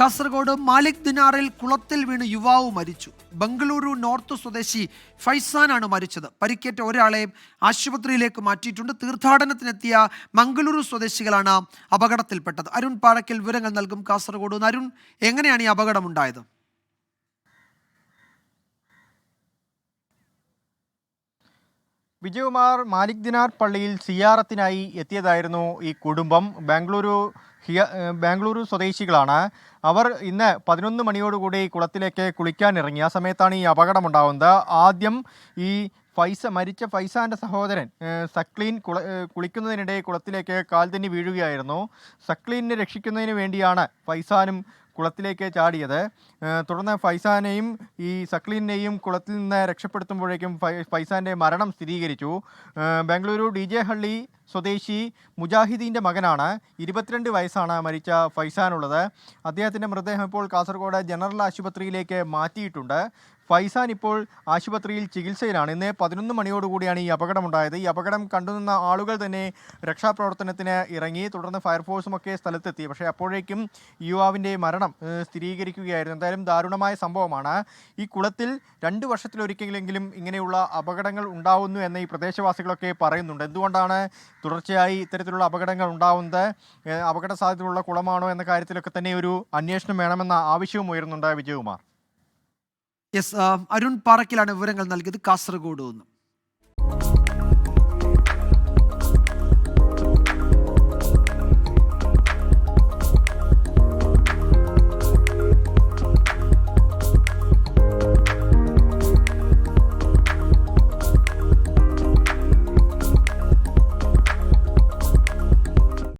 കാസർഗോഡ് മാലിക് ദിനാറിൽ കുളത്തിൽ വീണ് യുവാവ് മരിച്ചു. ബംഗളൂരു നോർത്ത് സ്വദേശി ഫൈസാനാണ് മരിച്ചത്. പരിക്കേറ്റ ഒരാളെ ആശുപത്രിയിലേക്ക് മാറ്റിയിട്ടുണ്ട്. തീർത്ഥാടനത്തിനെത്തിയ മംഗളൂരു സ്വദേശികളാണ് അപകടത്തിൽപ്പെട്ടത്. അരുൺ പാഴക്കൽ വിവരങ്ങൾ നൽകും കാസർഗോഡ്. അരുൺ എങ്ങനെയാണ് ഈ അപകടമുണ്ടായത്? വിജയകുമാർ മാലിക് ദിനാർ പള്ളിയിൽ സിയാറത്തിനായി എത്തിയതായിരുന്നു ഈ കുടുംബം. ബാംഗ്ലൂരു ഹിയ ബാംഗ്ലൂരു സ്വദേശികളാണ്. അവർ ഇന്ന് പതിനൊന്ന് മണിയോടുകൂടി കുളത്തിലേക്ക് കുളിക്കാൻ ഇറങ്ങി ആ സമയത്താണ് ഈ അപകടമുണ്ടാകുന്നത് ആദ്യം ഈ ഫൈസ മരിച്ച ഫൈസാന്റെ സഹോദരൻ സക്ലീൻ കുള കുളിക്കുന്നതിനിടെ കുളത്തിലേക്ക് കാൽ തന്നെ വീഴുകയായിരുന്നു. സക്ലീനെ രക്ഷിക്കുന്നതിന് വേണ്ടിയാണ് ഫൈസാനും കുളത്തിലേക്ക് ചാടിയത്. തുടർന്ന് ഫൈസാനെയും ഈ സക്ലീനെയും കുളത്തിൽ നിന്ന് രക്ഷപ്പെടുത്തുമ്പോഴേക്കും ഫൈ ഫൈസാന്റെ മരണം സ്ഥിരീകരിച്ചു. ബംഗളൂരു ഡി ജെ ഹള്ളി സ്വദേശി മുജാഹിദീന്റെ മകനാണ്. ഇരുപത്തിരണ്ട് വയസ്സാണ് മരിച്ച ഫൈസാനുള്ളത്. അദ്ദേഹത്തിന്റെ മൃതദേഹം ഇപ്പോൾ കാസർഗോഡ് ജനറൽ ആശുപത്രിയിലേക്ക് മാറ്റിയിട്ടുണ്ട്. ഫൈസാൻ ഇപ്പോൾ ആശുപത്രിയിൽ ചികിത്സയിലാണ്. ഇന്ന് പതിനൊന്ന് മണിയോടുകൂടിയാണ് ഈ അപകടമുണ്ടായത്. ഈ അപകടം കണ്ടുനിന്ന ആളുകൾ തന്നെ രക്ഷാപ്രവർത്തനത്തിന് ഇറങ്ങി തുടർന്ന് ഫയർഫോഴ്സും ഒക്കെ സ്ഥലത്തെത്തി. പക്ഷേ അപ്പോഴേക്കും യുവാവിന്റെ മരണം സ്ഥിരീകരിക്കുകയായിരുന്നു. എന്തായാലും ദാരുണമായ സംഭവമാണ്. ഈ കുളത്തിൽ രണ്ട് വർഷത്തിലൊരിക്കലെങ്കിലും ഇങ്ങനെയുള്ള അപകടങ്ങൾ ഉണ്ടാവുന്നു എന്ന് ഈ പ്രദേശവാസികളൊക്കെ പറയുന്നുണ്ട്. എന്തുകൊണ്ടാണ് തുടർച്ചയായി ഇത്തരത്തിലുള്ള അപകടങ്ങൾ ഉണ്ടാവുന്നത് അപകട സാധ്യതയുള്ള കുളമാണോ എന്ന കാര്യത്തിലൊക്കെ തന്നെ ഒരു അന്വേഷണം വേണമെന്ന ആവശ്യവും ഉയരുന്നുണ്ട് വിജയകുമാർ. യെസ് അരുൺ പാറക്കിലാണ് വിവരങ്ങൾ നൽകിയത്. കാസർഗോഡ് നിന്ന്.